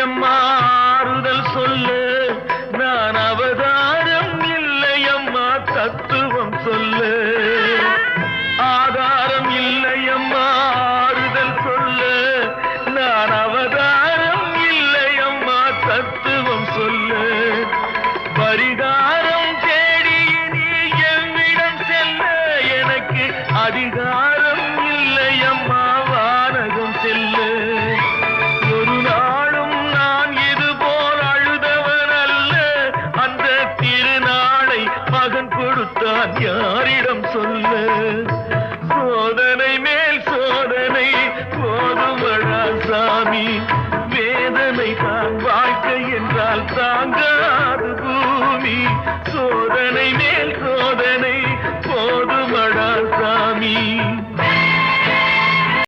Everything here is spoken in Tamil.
இல்லையம்மா ஆறுதல் சொல்லு. நான் அவதாரம் இல்லையம்மா தத்துவம் சொல்லு. ஆதாரம் இல்லையம்மா ஆறுதல் சொல்லு. நான் அவதாரம் இல்லையம்மா தத்துவம் சொல்லு. பரிகாரம் தேடி நீ எவ்விடம் செல்ல எனக்கு அதிகாரம் கொடுத்தான் யாரிடம் சொல்ல? சோதனை மேல் சோதனை போதுமழா சாமி. வேதனை தான் வாழ்க்கை என்றால் தாங்காது பூமி. சோதனை மேல்